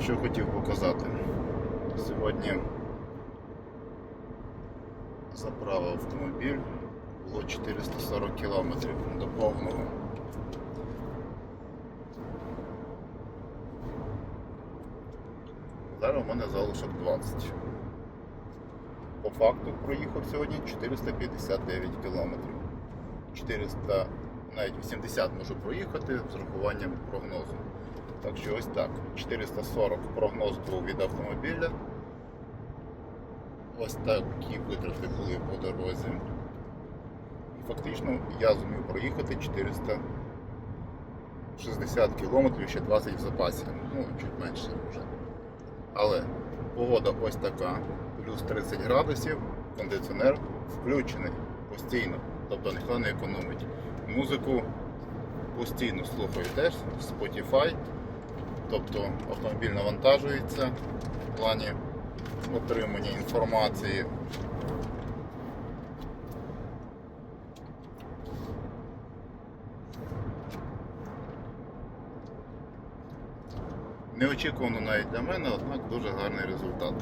Що хотів показати. Сьогодні заправив автомобіль, було 440 кілометрів до повного. Зараз у мене залишок 20. По факту проїхав сьогодні 459 кілометрів. 400, навіть 80 можу проїхати з урахуванням прогнозу. Так що ось так. 440 прогноз був від автомобіля. Ось такі витрати були по дорозі. І фактично я зумів проїхати 460 кілометрів, ще 20 в запасі. Ну, чуть менше вже. Але погода ось така, плюс 30 градусів, кондиціонер включений постійно, тобто ніхто не економить. Музику постійно слухаю теж, Spotify, тобто автомобіль навантажується в плані отримання інформації. Неочікувано навіть для мене, однак дуже гарний результат.